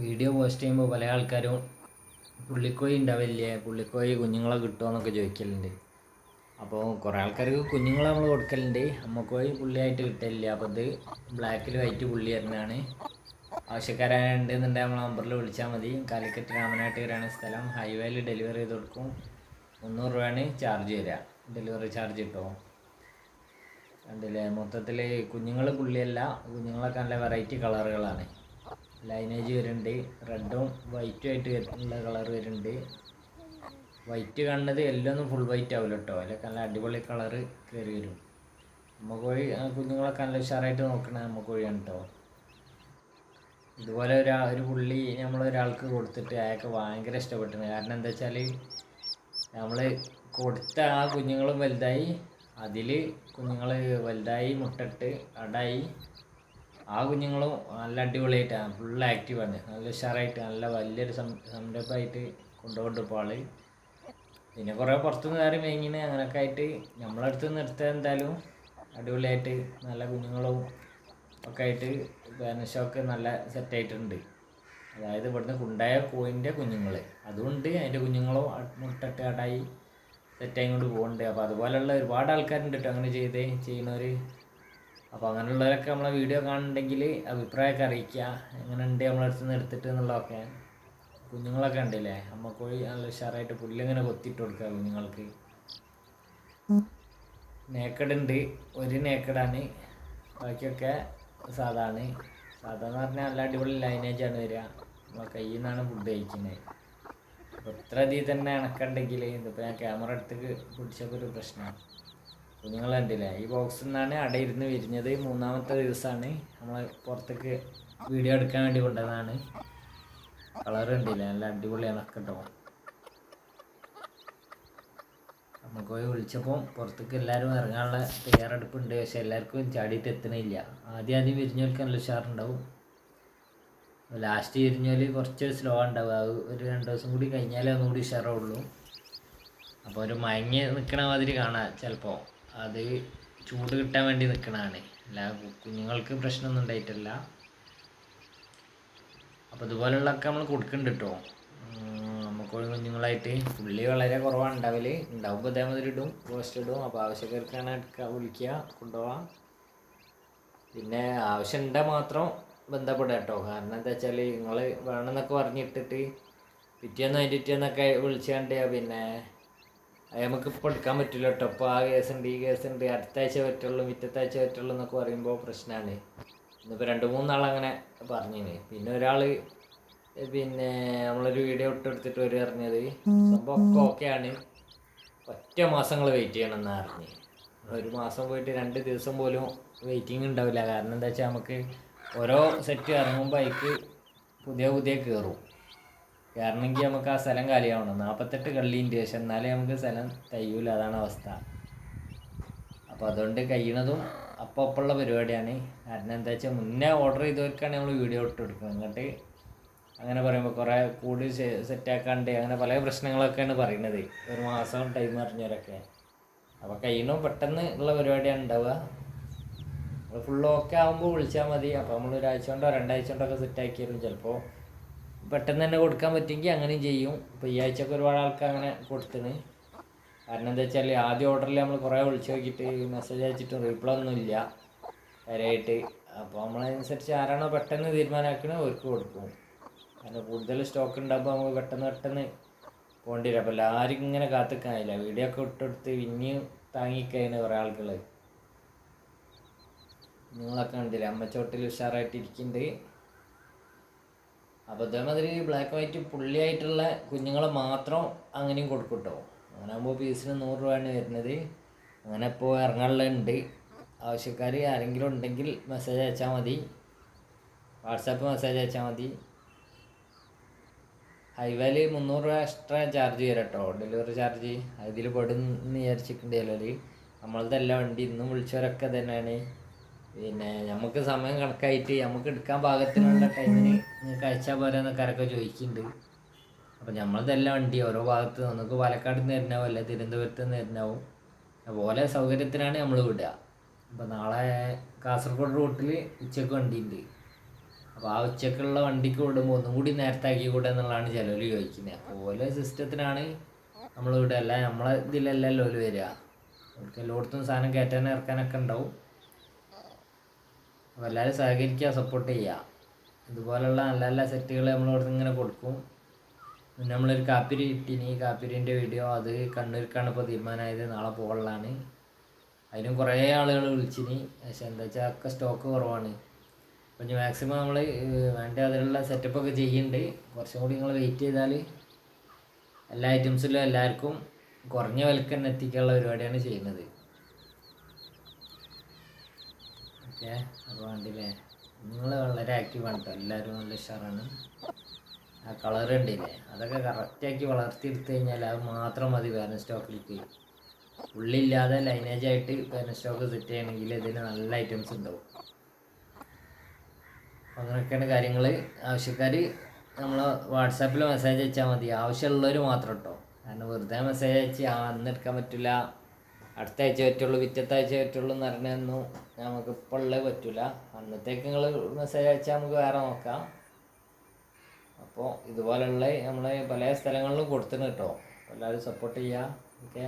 Video post ചെയ്യുമ്പോൾ പല ആൾക്കാരും പുള്ളിക്കോയി ഉണ്ടാവില്ലേ പുള്ളിക്കോയി കുഞ്ഞുങ്ങളെ കിട്ടുമോ എന്നൊക്കെ ചോദിക്കലുണ്ട്. അപ്പോൾ കുറേ ആൾക്കാർക്ക് കുഞ്ഞുങ്ങളെ നമ്മൾ കൊടുക്കലുണ്ട്. അമ്മക്കോയി പുള്ളിയായിട്ട് കിട്ടലില്ല. അപ്പോൾ ഇത് ബ്ലാക്കിൽ വൈറ്റ് പുള്ളി വരുന്നതാണ് ആവശ്യക്കാരുണ്ടെന്നുണ്ടെങ്കിൽ നമ്മൾ നമ്പറിൽ വിളിച്ചാൽ മതി. കാലിക്കറ്റ് രാമനാട്ടുകരാണ് സ്ഥലം. ഹൈവേയിൽ ഡെലിവറി ചെയ്ത് കൊടുക്കും. മുന്നൂറ് രൂപയാണ് ചാർജ് വരിക ഡെലിവറി ചാർജ് കിട്ടുമോ കണ്ടില്ലേ? മൊത്തത്തിൽ കുഞ്ഞുങ്ങൾ പുള്ളിയല്ല. കുഞ്ഞുങ്ങളൊക്കെ നല്ല വെറൈറ്റി കളറുകളാണ് ലൈനേജ് വരുന്നുണ്ട്. റെഡും വൈറ്റും ആയിട്ട് ഉള്ള കളർ വരുന്നുണ്ട്. വൈറ്റ് കാണുന്നത് എല്ലാം ഒന്നും ഫുൾ വൈറ്റ് ആവില്ല കേട്ടോ അതിലൊക്കെ നല്ല അടിപൊളി കളർ കയറി വരും. അമ്മക്കോഴി കോഴി കുഞ്ഞുങ്ങളൊക്കെ നല്ല ഉഷാറായിട്ട് നോക്കണ അമ്മക്കോഴിയാണ് കേട്ടോ ഇതുപോലെ ഒരാ ഒരു പുള്ളി നമ്മൾ ഒരാൾക്ക് കൊടുത്തിട്ട് അയാൾക്ക് ഭയങ്കര ഇഷ്ടപ്പെട്ടിരുന്നു കാരണം എന്താ വെച്ചാൽ നമ്മൾ കൊടുത്ത ആ കുഞ്ഞുങ്ങളും വലുതായി. അതിൽ കുഞ്ഞുങ്ങൾ വലുതായി മുട്ടിട്ട് അടായി. ആ കുഞ്ഞുങ്ങളും നല്ല അടിപൊളിയായിട്ടാണ് ഫുൾ ആക്റ്റീവാണ് നല്ല ഉഷാറായിട്ട് നല്ല വലിയൊരു സംരംഭമായിട്ട് കൊണ്ടുകൊണ്ട് ഇപ്പോൾ ആൾ. പിന്നെ കുറേ പുറത്തുനിന്ന് കയറി മേങ്ങിന് അങ്ങനെയൊക്കെ ആയിട്ട് നമ്മളടുത്ത് നിന്ന് എടുത്താൽ എന്തായാലും അടിപൊളിയായിട്ട് നല്ല കുഞ്ഞുങ്ങളും ഒക്കെ ആയിട്ട് ഷോക്ക് നല്ല സെറ്റായിട്ടുണ്ട് അതായത് ഇവിടുന്ന് കുണ്ടായ കോയിന്റെ കുഞ്ഞുങ്ങൾ അതുകൊണ്ട് അതിന്റെ കുഞ്ഞുങ്ങളും മുട്ടിട്ട് അടായി സെറ്റായി കൊണ്ട് പോകുന്നുണ്ട് അപ്പോൾ അതുപോലെയുള്ള ഒരുപാട് ആൾക്കാരുണ്ട് കേട്ടോ അങ്ങനെ ചെയ്തേ ചെയ്യുന്നവർ അപ്പോൾ അങ്ങനെയുള്ളവരൊക്കെ നമ്മളെ വീഡിയോ കാണുന്നുണ്ടെങ്കിൽ അഭിപ്രായമൊക്കെ അറിയിക്കുക. എങ്ങനെ ഉണ്ട് നമ്മളടുത്ത് നിന്ന് എടുത്തിട്ട് എന്നുള്ളതൊക്കെ. കുഞ്ഞുങ്ങളൊക്കെ ഉണ്ടല്ലേ അമ്മക്കോഴി നല്ല ഉഷാറായിട്ട് പുല്ലിങ്ങനെ കൊത്തിയിട്ട് കൊടുക്കുക കുഞ്ഞുങ്ങൾക്ക്. നേക്കഡ് ഉണ്ട് ഒരു നേക്കഡാണ് ബാക്കിയൊക്കെ സാധാണ്. സാധാരണ പറഞ്ഞാൽ നല്ല അടിപൊളി ലൈനേജാണ് വരിക. നമ്മളെ കയ്യിൽ നിന്നാണ് ഫുഡ് കഴിക്കുന്നത്. അപ്പോൾ ഇത്ര അധികം തന്നെ ഇണക്കുണ്ടെങ്കിൽ ഇതിപ്പോൾ ഞാൻ ക്യാമറ എടുത്ത് പിടിച്ചപ്പോൾ ഒരു പ്രശ്നമാണ്. കുഞ്ഞുങ്ങൾ കണ്ടില്ലേ ഈ ബോക്സിൽ നിന്നാണ് അടയിരുന്ന് വിരിഞ്ഞത്. മൂന്നാമത്തെ ദിവസമാണ് നമ്മൾ പുറത്തേക്ക് വീഡിയോ എടുക്കാൻ വേണ്ടി കൊണ്ടുവന്നതാണ്. കളർ കണ്ടില്ലേ നല്ല അടിപൊളിയാണ് ഒക്കെ കേട്ടോ നമുക്ക് പോയി വിളിച്ചപ്പോൾ പുറത്തേക്ക് എല്ലാവരും ഇറങ്ങാനുള്ള തയ്യാറെടുപ്പുണ്ട്. പക്ഷെ എല്ലാവർക്കും ചാടിയിട്ട് എത്തണില്ല. ആദ്യം ആദ്യം വിരിഞ്ഞവർക്ക് നല്ല ഉഷാറുണ്ടാവും. ലാസ്റ്റ് വിരിഞ്ഞാൽ കുറച്ച് സ്ലോ ഉണ്ടാവും അത് ഒരു രണ്ട് ദിവസം കൂടി കഴിഞ്ഞാലേ ഒന്നും കൂടി ഉഷാറാവുള്ളൂ. അപ്പോൾ ഒരു മയങ്ങി നിൽക്കണ മാതിരി കാണാം ചിലപ്പോൾ അത് ചൂട് കിട്ടാൻ വേണ്ടി നിൽക്കണതാണ് അല്ല കുഞ്ഞുങ്ങൾക്ക് പ്രശ്നമൊന്നും ഉണ്ടായിട്ടില്ല. അപ്പോൾ ഇതുപോലുള്ളതൊക്കെ നമ്മൾ കൊടുക്കുന്നുണ്ട് കേട്ടോ നമുക്ക് കുഞ്ഞുങ്ങളായിട്ട് പുള്ളി വളരെ കുറവാണ് ഉണ്ടാവൽ. ഉണ്ടാവുമ്പോൾ ഇതേമാതിരി ഇടും പോസ്റ്റ് ഇടും. അപ്പോൾ ആവശ്യക്കാർക്കാണ് എടുക്കുക വിളിക്കുക കൊണ്ടുപോവാം. പിന്നെ ആവശ്യം ഉണ്ടെങ്കിൽ മാത്രം ബന്ധപ്പെടുക കേട്ടോ കാരണം എന്താ വെച്ചാൽ നിങ്ങൾ വേണമെന്നൊക്കെ പറഞ്ഞിട്ടിട്ട് പിറ്റേന്ന് അതിന്റെ പിറ്റേന്നൊക്കെ വിളിച്ചാണ്ട് പിന്നെ നമുക്ക് ഇപ്പോൾ എടുക്കാൻ പറ്റില്ല കേട്ടോ ഇപ്പോൾ ആ കേസുണ്ട് ഈ കേസുണ്ട്. അടുത്ത ആഴ്ച പറ്റുള്ളൂ മിറ്റത്താഴ്ച പറ്റുള്ളൂ എന്നൊക്കെ പറയുമ്പോൾ പ്രശ്നമാണ് ഇന്നിപ്പോൾ രണ്ട് മൂന്നാൾ അങ്ങനെ പറഞ്ഞിന്. പിന്നെ ഒരാൾ പിന്നെ നമ്മളൊരു വീഡിയോ ഇട്ടെടുത്തിട്ട് ഒരു അറിഞ്ഞത് സംഭവം ഒക്കെ ഓക്കെയാണ്. ഒറ്റ മാസങ്ങൾ വെയിറ്റ് ചെയ്യണം എന്നാണ് അറിഞ്ഞ് ഒരു മാസം പോയിട്ട് രണ്ട് ദിവസം പോലും വെയിറ്റിംഗ് ഉണ്ടാവില്ല. കാരണം എന്താ വെച്ചാൽ നമുക്ക് ഓരോ സെറ്റ് ഇറങ്ങുമ്പോൾ ബൈക്ക് പുതിയ പുതിയ കയറും കയറണമെങ്കിൽ നമുക്ക് ആ സ്ഥലം കാലിയാവണം. നാൽപ്പത്തെട്ട് കള്ളീന്റെ ശേഷം എന്നാലേ നമുക്ക് സ്ഥലം തയ്യൂല. അതാണ് അവസ്ഥ. അപ്പോൾ അതുകൊണ്ട് കഴിയണതും അപ്പോൾ അപ്പോഴുള്ള പരിപാടിയാണ്. കാരണം എന്താ വെച്ചാൽ മുന്നേ ഓർഡർ ചെയ്തവർക്കാണ് നമ്മൾ വീഡിയോ ഇട്ട് കൊടുക്കുന്നത് എന്നിട്ട് അങ്ങനെ പറയുമ്പോൾ കുറേ കൂടി സെറ്റാക്കാണ്ട് അങ്ങനെ പല പ്രശ്നങ്ങളൊക്കെയാണ് പറയുന്നത് ഒരു മാസം ടൈം അറിഞ്ഞവരൊക്കെ. അപ്പോൾ കഴിയണോ പെട്ടെന്ന് ഉള്ള പരിപാടിയാണ് ഉണ്ടാവുക ഫുൾ ഓക്കെ ആകുമ്പോൾ വിളിച്ചാൽ മതി. അപ്പോൾ നമ്മൾ ഒരാഴ്ച കൊണ്ടോ രണ്ടാഴ്ച കൊണ്ടോ ഒക്കെ സെറ്റാക്കി തരും ചിലപ്പോൾ പെട്ടെന്ന് തന്നെ കൊടുക്കാൻ പറ്റുമെങ്കിൽ അങ്ങനെയും ചെയ്യും. ഇപ്പോൾ ഈ ആഴ്ചയൊക്കെ ഒരുപാട് ആൾക്കാർ അങ്ങനെ കൊടുത്തിന് കാരണം എന്താ വെച്ചാൽ ആദ്യ ഓർഡറിൽ നമ്മൾ കുറേ വിളിച്ച് നോക്കിയിട്ട് മെസ്സേജ് അയച്ചിട്ടും റീപ്ലൈ ഒന്നും ഇല്ല. വരെയായിട്ട് അപ്പോൾ നമ്മളതനുസരിച്ച് ആരാണോ പെട്ടെന്ന് തീരുമാനമാക്കണേ അവർക്ക് കൊടുക്കും. കാരണം കൂടുതൽ സ്റ്റോക്ക് ഉണ്ടാകുമ്പോൾ നമുക്ക് പെട്ടെന്ന് പെട്ടെന്ന് പോകേണ്ടി വരും അപ്പോൾ എല്ലാവരും ഇങ്ങനെ കാത്തിക്കാനില്ല വീഡിയോ ഒക്കെ ഇട്ടെടുത്ത് പിന്നെയും താങ്ങിക്കഴിഞ്ഞ കുറേ ആളുകൾ നിങ്ങളൊക്കെ കണ്ടില്ല? അമ്മച്ചോട്ടിൽ ഉഷാറായിട്ട് ഇരിക്കുന്നുണ്ട് അപ്പോൾ ഇതേമാതിരി ബ്ലാക്ക് വൈറ്റ് പുള്ളിയായിട്ടുള്ള കുഞ്ഞുങ്ങളെ മാത്രം അങ്ങനെയും കൊടുക്കട്ടോ. കേട്ടോ അങ്ങനെ ആകുമ്പോൾ പീസിന് നൂറ് രൂപയാണ് വരുന്നത്. അങ്ങനെ ഇപ്പോൾ ഇറങ്ങാനുള്ളുണ്ട് ആവശ്യക്കാർ ആരെങ്കിലും ഉണ്ടെങ്കിൽ മെസ്സേജ് അയച്ചാൽ മതി. വാട്സാപ്പ് മെസ്സേജ് അയച്ചാൽ മതി. ഹൈവേയിൽ മുന്നൂറ് രൂപ എക്സ്ട്രാ ചാർജ് ചെയ്യാം കേട്ടോ ഡെലിവറി ചാർജ് അതിൽ പെടുന്ന് വിചാരിച്ചിട്ടുണ്ട് ചിലർ നമ്മളതല്ല വണ്ടി. ഇന്നും വിളിച്ചവരൊക്കെ തന്നെയാണ് പിന്നെ നമുക്ക് സമയം കണക്കായിട്ട് നമുക്ക് എടുക്കാൻ പാകത്തിനുള്ള ടൈമിന് നിങ്ങൾക്ക് അയച്ചാൽ പോലെ എന്നൊക്കെ ചോദിക്കുന്നുണ്ട് അപ്പോൾ നമ്മളതെല്ലാം വണ്ടി ഓരോ ഭാഗത്ത് നമുക്ക് പാലക്കാട് നിന്ന് തരുന്നാവും അല്ല തിരുവനന്തപുരത്ത് നിന്ന് തരുന്നാവും അതുപോലെ സൗകര്യത്തിനാണ് നമ്മൾ വിടുക അപ്പോൾ നാളെ കാസർഗോഡ് റൂട്ടിൽ ഉച്ചയ്ക്ക് വണ്ടിയുണ്ട്. അപ്പോൾ ആ ഉച്ചക്കുള്ള വണ്ടിക്ക് വിടുമ്പോൾ ഒന്നും കൂടി നേരത്തെ ആക്കി കൂടെ എന്നുള്ളതാണ് ചിലവർ ചോദിക്കുന്നത് ഓരോ സിസ്റ്റത്തിനാണ് നമ്മൾ വിടുക അല്ല നമ്മളെ ഇതിലല്ലല്ലോ വരിക എല്ലായിടത്തും സാധനം കയറ്റാനും ഇറക്കാനൊക്കെ ഉണ്ടാവും. അപ്പോൾ എല്ലാവരും സഹകരിക്കുക സപ്പോർട്ട് ചെയ്യുക. ഇതുപോലുള്ള നല്ല നല്ല സെറ്റുകൾ നമ്മളിവിടെ ഇങ്ങനെ കൊടുക്കും. പിന്നെ നമ്മളൊരു കാപ്പിരി കിട്ടീനി. കാപ്പിരിന്റെ വീഡിയോ അത് കണ്ണൂർക്കാണ് ഇപ്പോൾ തീരുമാനമായത്. നാളെ പോകലാണ് അതിനും കുറേ ആളുകൾ വിളിച്ചിനി. പക്ഷെ എന്താ വെച്ചാൽ ഒക്കെ സ്റ്റോക്ക് കുറവാണ്. അപ്പം മാക്സിമം നമ്മൾ വേണ്ട അതിലുള്ള സെറ്റപ്പൊക്കെ ചെയ്യുന്നുണ്ട് കുറച്ചും കൂടി നിങ്ങൾ വെയിറ്റ് ചെയ്താൽ എല്ലാ ഐറ്റംസിലും എല്ലാവർക്കും കുറഞ്ഞ വിലക്ക് തന്നെ എത്തിക്കാനുള്ള പരിപാടിയാണ് ചെയ്യുന്നത്. ഓക്കെ അപ്പോൾ നിങ്ങൾ വളരെ ആക്റ്റീവാണ് കേട്ടോ എല്ലാവരും നല്ല ഉഷാറാണ്. ആ കളർ ഉണ്ടല്ലേ അതൊക്കെ കറക്റ്റാക്കി വളർത്തിയെടുത്തു കഴിഞ്ഞാൽ അത് മാത്രം മതി പേരൻ സ്റ്റോക്കിലേക്ക് ഉള്ളില്ലാതെ ലൈനേജ് ആയിട്ട് പേരൻ സ്റ്റോക്ക് സെറ്റ് ചെയ്യണമെങ്കിൽ ഇതിന് നല്ല ഐറ്റംസ് ഉണ്ടാവും. അങ്ങനെയൊക്കെയാണ് കാര്യങ്ങൾ ആവശ്യക്കാർ നമ്മൾ വാട്സാപ്പിൽ മെസ്സേജ് അയച്ചാൽ മതി. ആവശ്യമുള്ളവർ മാത്രം കേട്ടോ കാരണം വെറുതെ മെസ്സേജ് അയച്ച് ആ അന്ന് എടുക്കാൻ പറ്റില്ല അടുത്ത ആഴ്ച പറ്റുള്ളൂ പിറ്റത്തെ ആഴ്ച പറ്റുള്ളൂ എന്ന് പറഞ്ഞൊന്നും നമുക്ക് ഇപ്പോൾ ഉള്ളത് പറ്റില്ല അന്നത്തേക്ക് നിങ്ങൾ മെസ്സേജ് അയച്ചാൽ നമുക്ക് വേറെ നോക്കാം. അപ്പോൾ ഇതുപോലുള്ള നമ്മൾ പല സ്ഥലങ്ങളിലും കൊടുത്തിട്ടുണ്ട് കേട്ടോ. എല്ലാവരും സപ്പോർട്ട് ചെയ്യുക ഓക്കെ